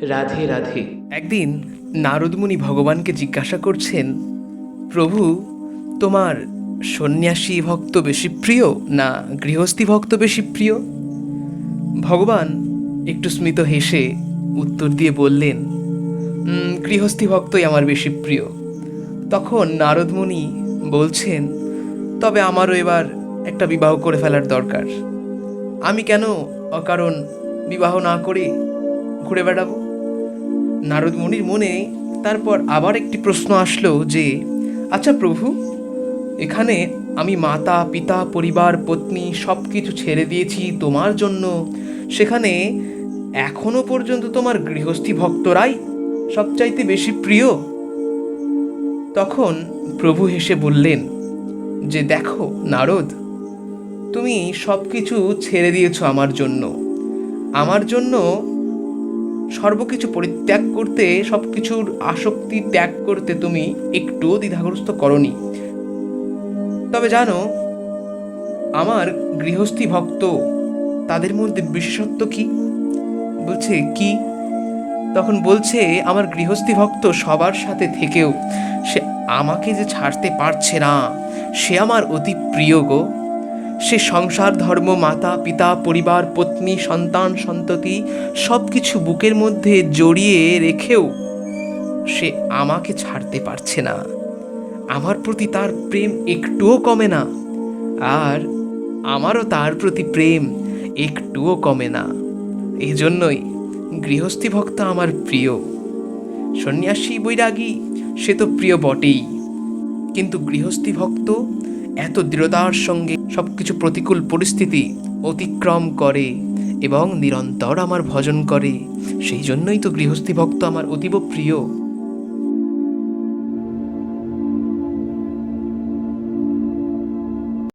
রাধে রাধে। একদিন নারদমুনি ভগবানকে জিজ্ঞাসা করছেন প্রভু তোমার সন্ন্যাসী ভক্ত বেশি প্রিয় না গৃহস্থী ভক্ত বেশি প্রিয়? ভগবান একটু স্মিত হেসে উত্তর দিয়ে বললেন "উম, গৃহস্থী ভক্তই আমার বেশি প্রিয়। তখন নারদমুনি বলছেন তবে আমারও এবার একটা বিবাহ করে ফেলার দরকার। আমি কেন অকারণ বিবাহ না করে? ঘুরে বেড়াবো। নারদ মুনির মনে তারপর আবার একটি প্রশ্ন আসলো যে আচ্ছা প্রভু, এখানে আমি মাতা, পিতা, পরিবার, পত্নী সব কিছু ছেড়ে দিয়েছি তোমার জন্য। সেখানে এখনও পর্যন্ত তোমার গৃহস্থী ভক্তরাই সবচাইতে বেশি প্রিয়? তখন প্রভু হেসে বললেন, যে দেখো নারদ, তুমি সব কিছু ছেড়ে দিয়েছ আমার জন্য। আমার জন্য সর্বকিছু পরিত্যাগ করতে সব কিছুর আসক্তি ত্যাগ করতে তুমি একটুও দ্বিধাগ্রস্ত করনি। তবে জানো, আমার গৃহস্থী ভক্ত, তাদের মধ্যে বিশেষত্ব কি? বলছে, কি? তখন বলছে, আমার গৃহস্থী ভক্ত সবার সাথে থেকেও, সে আমাকে যে ছাড়তে পারছে না, সে আমার অতি প্রিয় গো। সে সংসার, ধর্ম, মাতা, পিতা, পরিবার, পত্নী, সন্তান, সন্ততি সব কিছু বুকের মধ্যে জড়িয়ে রেখেও সে আমাকে ছাড়তে পারছে না। আমার প্রতি তার প্রেম একটুও কমে না, আর আমারও তার প্রতি প্রেম একটুও কমে না। এই জন্যই গৃহস্থী ভক্ত আমার প্রিয়। সন্ন্যাসী, বৈরাগী, সে তো প্রিয় বটেই। কিন্তু গৃহস্থী ভক্ত এত দৃঢ়তার সঙ্গে সব কিছু প্রতিকূল পরিস্থিতি অতিক্রম করে এবং নিরন্তর আমার ভজন করে সেই জন্যই তো গৃহস্থী ভক্ত আমার অতীব প্রিয়।